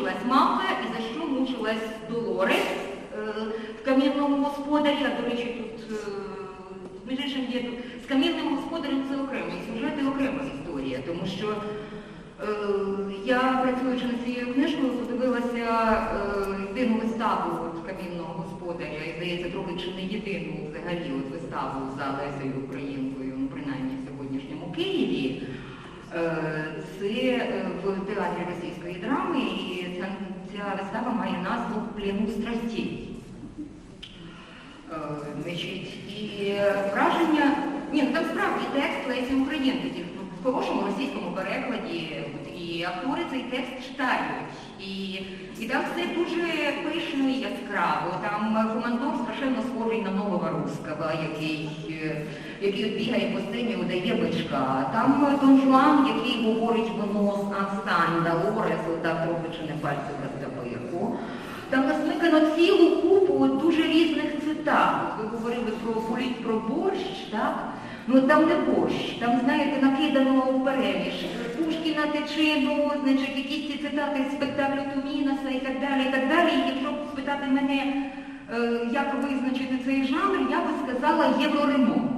мучилась мавка і за що мучилась Долорес е, в кам'яному господарі, а до речі, тут іншим є тут з кам'янним господарем це окремий сюжет і окрема історія, тому що е, я, працюючи над цією книжкою, подивилася е, єдину виставу от, камінного господаря, і здається, трохи чи не єдину взагалі от, виставу за Лесею Українкою, ну принаймні в сьогоднішньому Києві. Е, Це е, в театрі російської драми, і ця, ця вистава має назву Плену страстей. Е, Значить, і враження, ні, ну там справді текст Лесі Українки, в хорошому російському перекладі, і актори цей текст читають. І, і там все дуже пишно і яскраво. Там командор страшенно схожий на нового русского, який, е, який бігає по сцені, удає бичка. Там Дон Жуан, який говорить трохи чи не пальцем розтопирку. Там насмикано цілу купу дуже різних цитат. Ви говорили про політ про борщ, так? Ну там не борщ, там, знаєте, накидано в переміж. Пушкіна течину, значить, якісь ці цитати з спектаклю Тумінаса і так далі, і так далі. І якщо спитати мене, е, як визначити цей жанр, я би сказала євроремонт.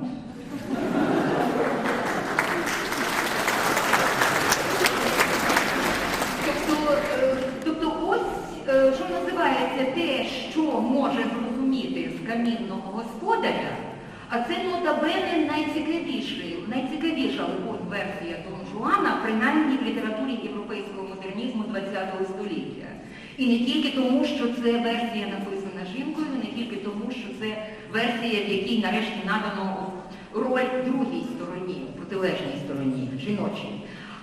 Тобто, е, тобто ось, е, що називається те, що може зрозуміти з камінного господаря, а це нотабене найцікавіша версія Дон Жуана, принаймні в літературі європейського модернізму ХХ століття. І не тільки тому, що це версія написана жінкою, не тільки тому, що це версія, в якій нарешті надано роль другій стороні, протилежній стороні, жіночій.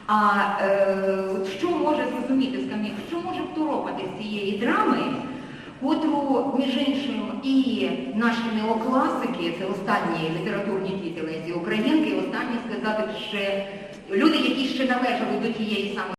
А е, що може зрозуміти з камінь, що може второпати з цієї драми, котру, між іншим, і наші неокласики, це останні літературні діти Лесі Українки, останні сказати ще люди, які ще належали до тієї самої.